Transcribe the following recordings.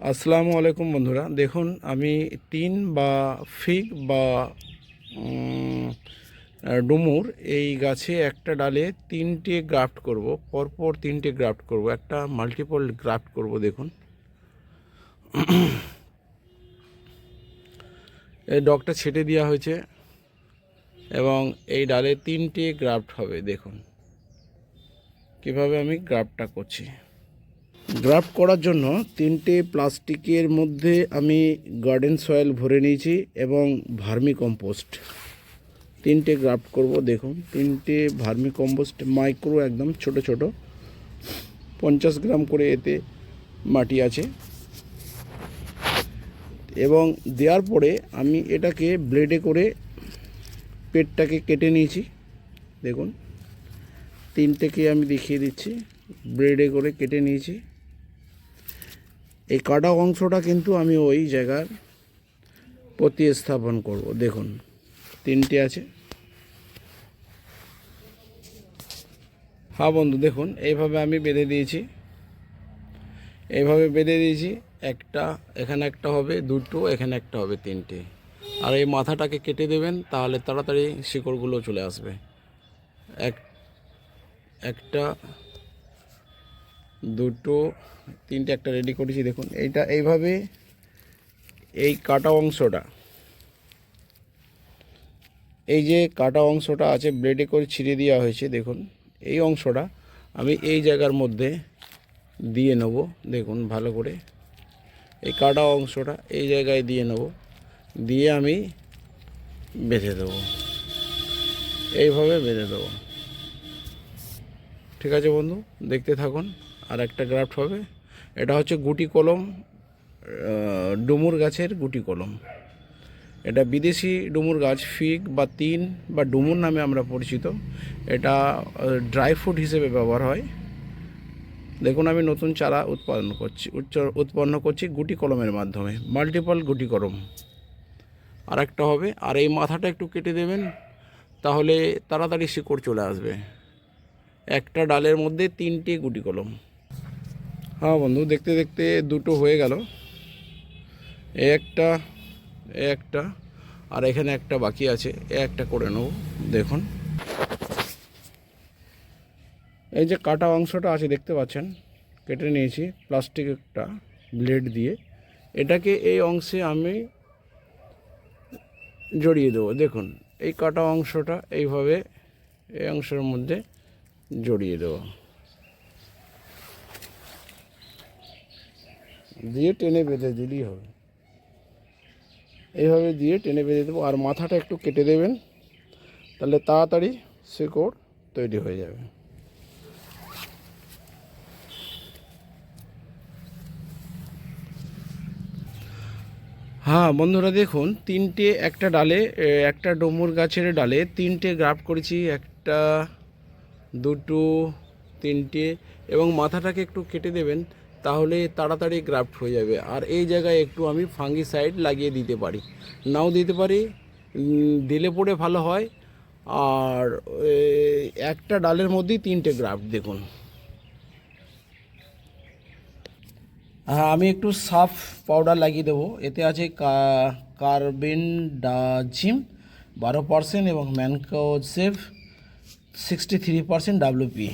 আসসালামু আলাইকুম বন্ধুরা। দেখুন, আমি টিন বা ফিগ বা ডুমুর এই গাছে একটা ডালে তিনটে গ্রাফট করব, পরপর তিনটে গ্রাফট করব, একটা মাল্টিপল গ্রাফট করব, দেখুন। এই ডগটা ছেটে দেওয়া হয়েছে এবং এই ডালে তিনটে গ্রাফট হবে, দেখুন। কীভাবে আমি গ্রাফটটা করছি? গ্রাফট করার জন্য তিনটে প্লাস্টিকের মধ্যে আমি গার্ডেন সয়েল ভরে নিয়েছি এবং ভার্মি কম্পোস্ট তিনটে গ্রাফট করব, দেখুন, তিনটে ভার্মি কম্পোস্ট মাইক্রো একদম ছোট ছোট। পঞ্চাশ গ্রাম করে এতে মাটি আছে। এবং দেওয়ার পরে আমি এটাকে ব্লেডে করে পেটটাকে কেটে নিয়েছি। দেখুন, তিনটেকে আমি দেখিয়ে দিচ্ছি। ব্লেডে করে কেটে নিয়েছি। এই কাটা অংশটা কিন্তু আমি ওই জায়গার প্রতিস্থাপন করব। দেখুন, তিনটে আছে। হ্যাঁ বন্ধু, দেখুন, এইভাবে আমি বেঁধে দিয়েছি। এইভাবে বেঁধে দিয়েছি, একটা, এখানে একটা হবে, দুটো, এখানে একটা হবে, তিনটে। আর এই মাথাটাকে কেটে দেবেন, তাহলে তাড়াতাড়ি শিকড়গুলো চলে আসবে। এক, একটা দুটো, তিনটে একটা রেডি করেছি, দেখুন, এইটা এইভাবে এই কাটা অংশটা, এই যে কাটা অংশটা আছে ব্লেডে করে ছিঁড়ে দেওয়া হয়েছে, দেখুন, এই অংশটা আমি এই জায়গার মধ্যে দিয়ে নেব, দেখুন, ভালো করে, এই কাটা অংশটা এই জায়গায় দিয়ে নেব, দিয়ে আমি বেঁধে দেবো, এইভাবে বেঁধে দেবো, ঠিক আছে বন্ধু, দেখতে থাকুন। আর একটা গ্রাফট হবে। এটা হচ্ছে গুটি কলম ডুমুর গাছের গুটি কলম। এটা বিদেশি ডুমুর গাছ, ফিগ বা তিন বা ডুমুর নামে আমরা পরিচিত। এটা ড্রাই ফ্রুট হিসেবে ব্যবহার হয়। দেখুন, আমি নতুন চারা উৎপাদন করছি উচ্চ উৎপন্ন করছি গুটি কলমের মাধ্যমে মাল্টিপল গুটি কলম। আর একটা হবে, আর এই মাথাটা একটু কেটে দেবেন, তাহলে তাড়াতাড়ি শিকড় চলে আসবে। একটা ডালের মধ্যে তিনটি গুটি কলম। হ্যাঁ বন্ধু, দেখতে দেখতে দুটো হয়ে গেল। একটা একটা, আর এখানে একটা বাকি আছে একটা করে নেব, দেখুন। এই যে কাটা অংশটা আছে, দেখতে পাচ্ছেন, কেটে নিয়েছি প্লাস্টিক একটা ব্লেড দিয়ে। এটাকে এই অংশে আমি জড়িয়ে দেবো, দেখুন, এই কাটা অংশটা এইভাবে এই অংশের মধ্যে জড়িয়ে দেবো। দিয়ে টেনে বেঁধে দিলেই হবে। এইভাবে দিয়ে টেনে বেঁধে দেবো আর মাথাটা একটু কেটে দেবেন, তাহলে তাড়াতাড়ি শিকড় তৈরি হয়ে যাবে। হ্যাঁ বন্ধুরা দেখুন, তিনটে একটা ডালে একটা ডমুর গাছের ডালে তিনটে গ্রাফ করেছি, একটা, দুটো, তিনটে, এবং মাথাটাকে একটু কেটে দেবেন। তাহলে তাড়াতাড়ি গ্রাফট হয়ে যাবে। আর এই জায়গায় একটু আমি ফাঙ্গিসাইড লাগিয়ে দিতে পারি। নাও দিতে পারি। দিলে পরে ভালো হয়। আর একটা ডালের মধ্যেই তিনটে গ্রাফট দেখুন। হ্যাঁ আমি একটু সাফ পাউডার লাগিয়ে দেবো। এতে আছে কার্বেন্ডাজিম বারো পার্সেন্ট এবং mancozeb sixty three percent WP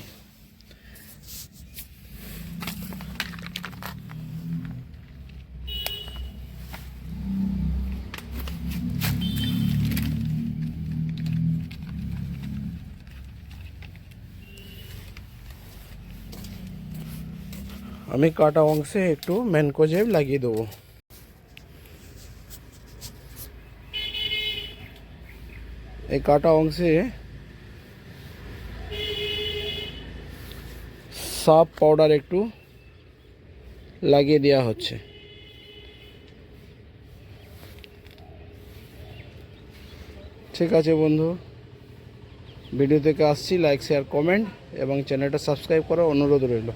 আমি কাটা অংশে একটু ম্যানকোজেব লাগিয়ে দেবো। এই কাটা অংশে সাপ পাউডার একটু লাগিয়ে দেওয়া হচ্ছে। ঠিক আছে বন্ধু, ভিডিও থেকে আসছি, লাইক, শেয়ার, কমেন্ট এবং চ্যানেলটা সাবস্ক্রাইব করার অনুরোধ রইল।